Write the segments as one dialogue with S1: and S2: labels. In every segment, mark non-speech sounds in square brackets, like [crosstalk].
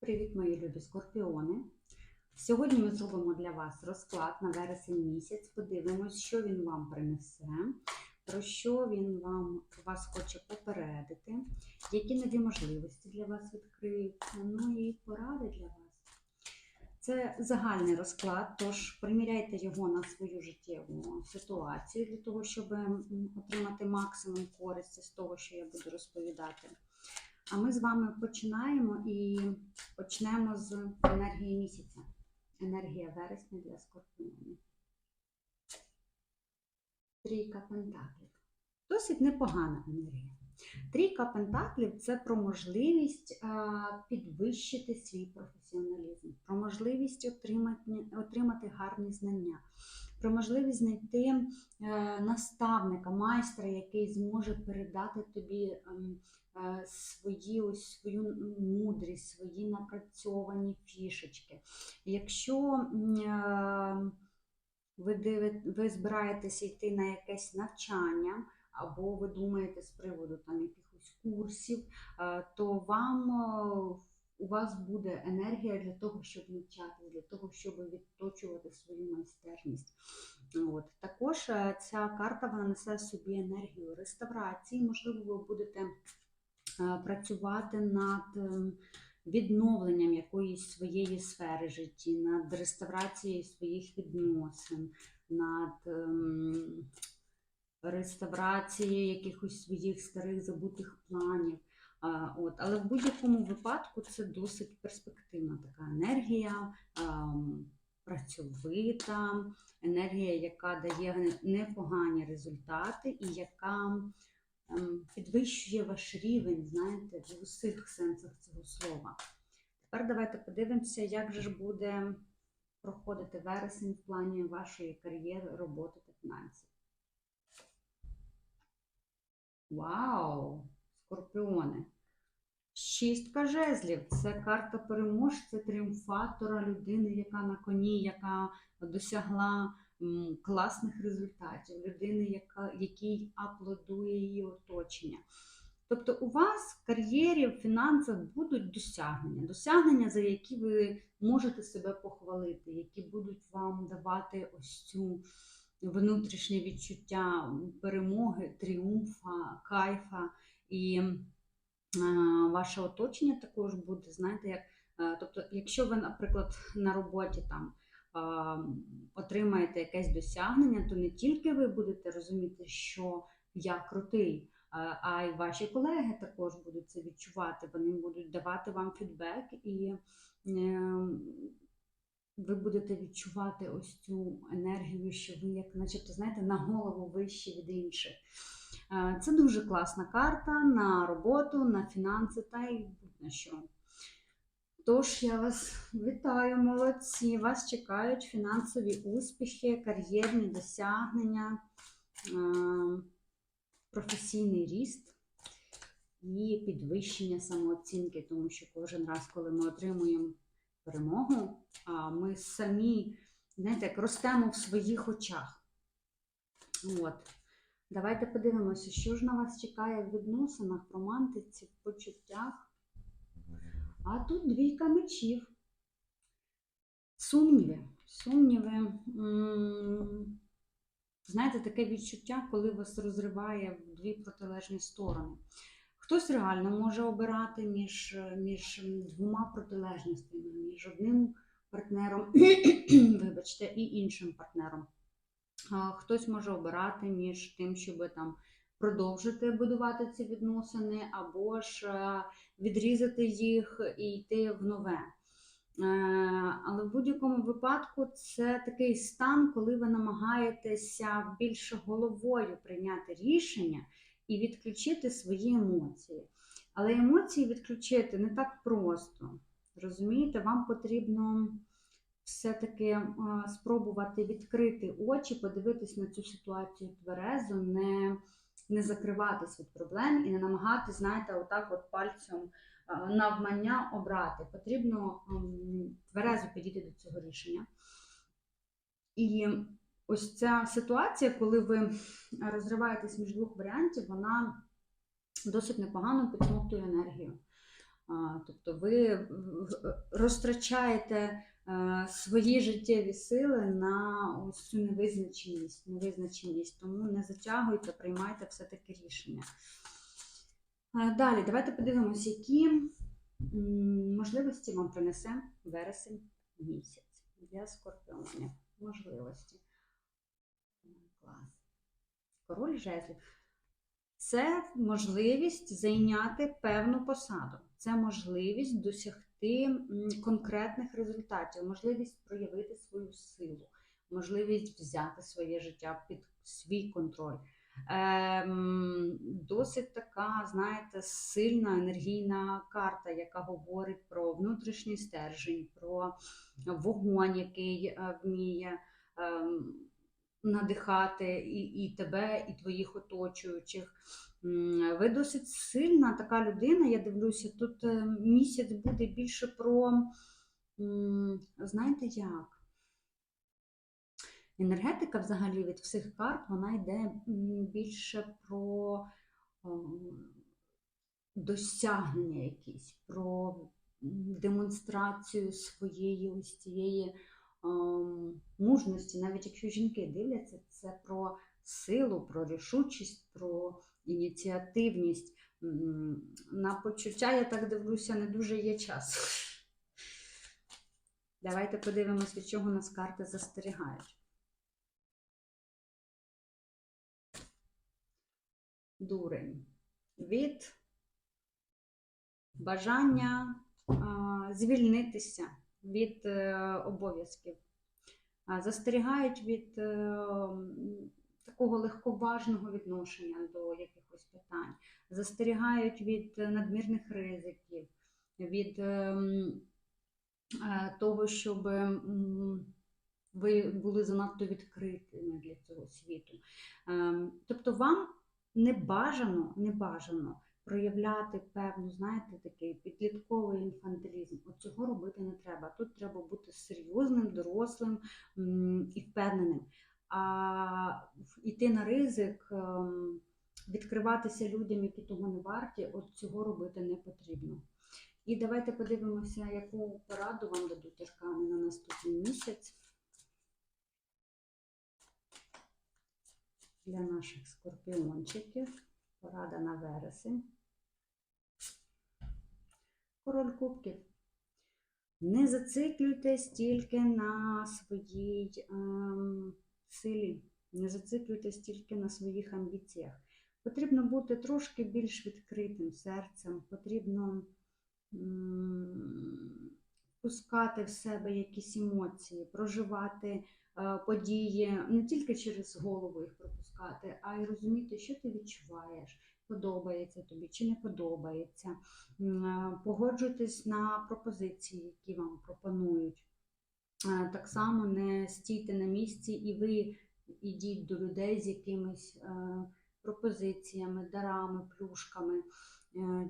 S1: Привіт, мої любі скорпіони! Сьогодні ми зробимо для вас розклад на вересень місяць. Подивимось, що він вам принесе, про що він вам вас хоче попередити, які нові можливості для вас відкриються, ну і поради для вас. Це загальний розклад, тож приміряйте його на свою життєву ситуацію для того, щоб отримати максимум користі з того, що я буду розповідати. А ми з вами починаємо і почнемо з енергії місяця. Енергія вересня для скорпіонів. Трійка пентаклів. Досить непогана енергія. Трійка пентаклів це про можливість підвищити свій професіоналізм, про можливість отримати, отримати гарні знання, про можливість знайти е, наставника, майстра, який зможе передати тобі ем, е, свої, ось, свою мудрість, свої напрацьовані фішечки. Якщо е, ви, ви збираєтеся йти на якесь навчання, або ви думаєте з приводу там якихось курсів, е, то вам е, у вас буде енергія для того, щоб навчати, для того, щоб відточувати свою майстерність. От. Також е, ця карта вона несе в собі енергію реставрації. Можливо, ви будете працювати над ем, відновленням якоїсь своєї сфери житті, над реставрацією своїх відносин, над реставрацією якихось своїх старих забутих планів. От, але в будь-якому випадку це досить перспективна така енергія, працьовита, енергія, яка дає непогані результати і яка підвищує ваш рівень, знаєте, в усіх сенсах цього слова. Тепер давайте подивимося, як же ж буде проходити вересень в плані вашої кар'єри, роботи та фінансів. Вау! Скорпіони! Шістка жезлів це карта переможця, тріумфатора, людини, яка на коні, яка досягла класних результатів, людини, яка, якій аплодує її оточення. Тобто у вас в кар'єрі, в фінансах будуть досягнення, досягнення, за які ви можете себе похвалити, які будуть вам давати ось цю внутрішнє відчуття перемоги, тріумфа, кайфа. І е, ваше оточення також буде, знаєте, як, е, тобто, якщо ви, наприклад, на роботі там е, отримаєте якесь досягнення, то не тільки ви будете розуміти, що я крутий, а- й ваші колеги також будуть це відчувати. Вони будуть давати вам фідбек, і ви будете відчувати ось цю енергію, що ви, як начебто, знаєте, на голову вищі від інших. Це дуже класна карта на роботу, на фінанси та й будь-на що. Тож я вас вітаю, молодці! Вас чекають фінансові успіхи, кар'єрні досягнення, професійний ріст і підвищення самооцінки, тому що кожен раз, коли ми отримуємо перемогу, а ми самі, знаєте, як ростемо в своїх очах. От. Давайте подивимося, що ж на вас чекає в відносинах, романтиці, в почуттях. А тут двійка мечів. Сумніви. Сумніви. Знаєте, таке відчуття, коли вас розриває в дві протилежні сторони. Хтось реально може обирати між, між двома протилежностями, між одним партнером, [clears throat] вибачте, і іншим партнером. Хтось може обирати між тим, щоб там продовжити будувати ці відносини, або ж е, відрізати їх і йти в нове. Е, Але в будь-якому випадку це такий стан, коли ви намагаєтеся більше головою прийняти рішення і відключити свої емоції. Але емоції відключити не так просто. Розумієте, вам потрібно все-таки е, спробувати відкрити очі, подивитись на цю ситуацію тверезо, не, не закриватись від проблем і не намагатись, знаєте, отак от пальцем е, навмання обрати. Потрібно тверезо підійти до цього рішення. І ось ця ситуація, коли ви розриваєтесь між двох варіантів, вона досить непогано підсмоктує енергію. Тобто ви в- розтрачаєте е, свої життєві сили на ось цю невизначеність, невизначеність. Тому не затягуйте, приймайте все-таки рішення. Е, Далі, давайте подивимося, які можливості вам принесе вересень місяць для скорпіонів. Можливості. Клас. Король жезлів. Це можливість зайняти певну посаду. Це можливість досягти конкретних результатів, можливість проявити свою силу, можливість взяти своє життя під свій контроль. Ем, досить така, знаєте, сильна енергійна карта, яка говорить про внутрішній стержень, про вогонь, який е, вміє ем, надихати і, і тебе, і твоїх оточуючих. Ви досить сильна така людина, я дивлюся, тут е, місяць буде більше про, знаєте як? Енергетика взагалі від всіх карт, вона йде більше про досягнення якісь, про демонстрацію своєї ось цієї мужності. Навіть якщо жінки дивляться, це про силу, про рішучість, про ініціативність. На почуття, я так дивлюся, не дуже є час. Давайте подивимось, від чого нас карти застерігають. Дурень. Від бажання звільнитися від е, обов'язків. Застерігають від е, такого легковажного відношення до якихось питань, застерігають від е, надмірних ризиків, від ем, е, того, щоб ви були занадто відкритими для цього світу. Ем, Тобто вам не бажано, не бажано проявляти певну, знаєте, такий підлітковий інфантилізм. От цього робити не треба. Тут треба бути серйозним, дорослим і впевненим. А йти на ризик, ем, відкриватися людям, які того не варті, от цього робити не потрібно. І давайте подивимося, яку пораду вам дадуть аркани на наступний місяць для наших скорпіончиків. Порада на вересень. Король кубків. Не зациклюйтесь тільки на своїй ем, силі, не зациклюйтесь тільки на своїх амбіціях. Потрібно бути трошки більш відкритим серцем, потрібно м, впускати в себе якісь емоції, проживати е, події не тільки через голову їх пропускати, а й розуміти, що ти відчуваєш, подобається тобі чи не подобається. Е, Погоджуйтесь на пропозиції, які вам пропонують. Е, Так само не стійте на місці і ви йдіть до людей з якимись е, пропозиціями, дарами, плюшками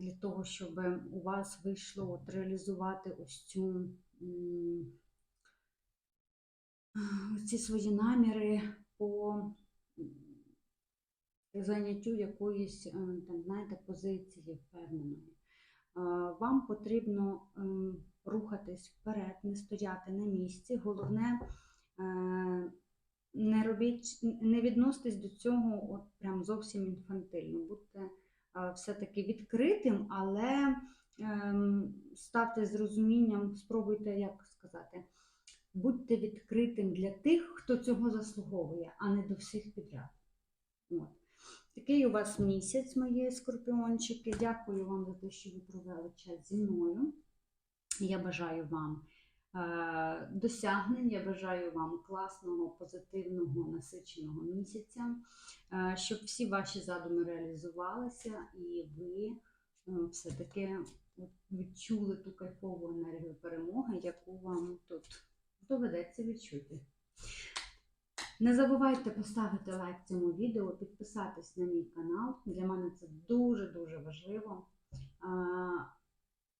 S1: для того, щоб у вас вийшло от реалізувати ось цю ці свої наміри по заняттю якоїсь, е, там, знаєте, позиції впевненої. Е, Вам потрібно ем, рухатись вперед, не стояти на місці. Головне, е, не робіть, не відноситесь до цього от прям зовсім інфантильно. Будьте е, все-таки відкритим, але ем, ставте з розумінням, спробуйте, як сказати, будьте відкритим для тих, хто цього заслуговує, а не до всіх підряд. От. Такий у вас місяць, мої скорпіончики. Дякую вам за те, що ви провели час зі мною. Я бажаю вам е, досягнень, я бажаю вам класного, позитивного, насиченого місяця, е, щоб всі ваші задуми реалізувалися і ви е, все-таки відчули ту кайфову енергію перемоги, яку вам тут доведеться відчути. Не забувайте поставити лайк цьому відео, підписатись на мій канал. Для мене це дуже-дуже важливо.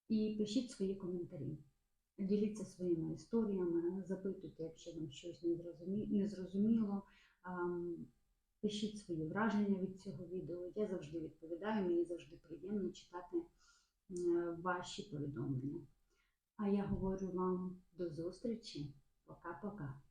S1: І пишіть свої коментарі. Діліться своїми історіями, запитуйте, якщо вам щось не зрозуміло. Пишіть свої враження від цього відео. Я завжди відповідаю, мені завжди приємно читати ваші повідомлення. А я говорю вам до зустрічі. Пока-пока.